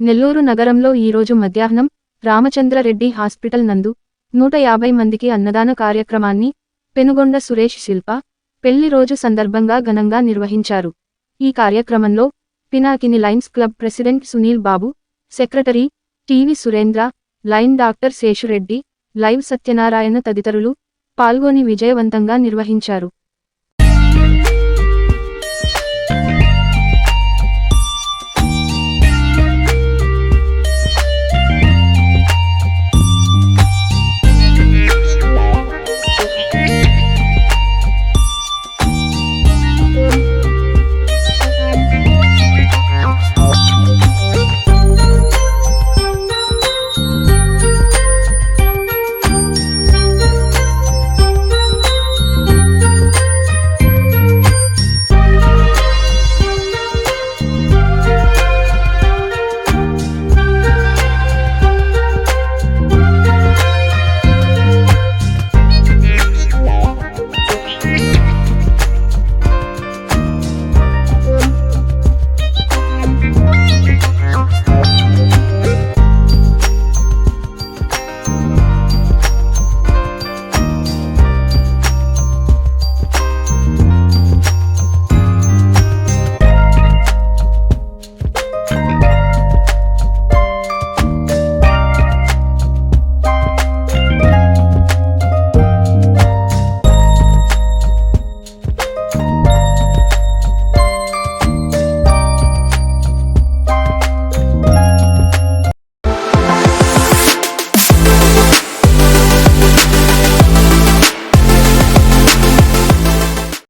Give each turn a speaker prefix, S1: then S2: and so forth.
S1: నెల్లూరు నగరంలో ఈరోజు మధ్యాహ్నం రామచంద్రరెడ్డి హాస్పిటల్ నందు నూట యాభై మందికి అన్నదాన కార్యక్రమాన్ని పెనుగొండ సురేష్ శిల్ప పెళ్ళి రోజు సందర్భంగా ఘనంగా నిర్వహించారు. ఈ కార్యక్రమంలో Pinakini lions club president Sunil Babu secretary TV Surendra lion doctor Seshu Reddy live Satyanarayana తదితరులు పాల్గొని విజయవంతంగా నిర్వహించారు.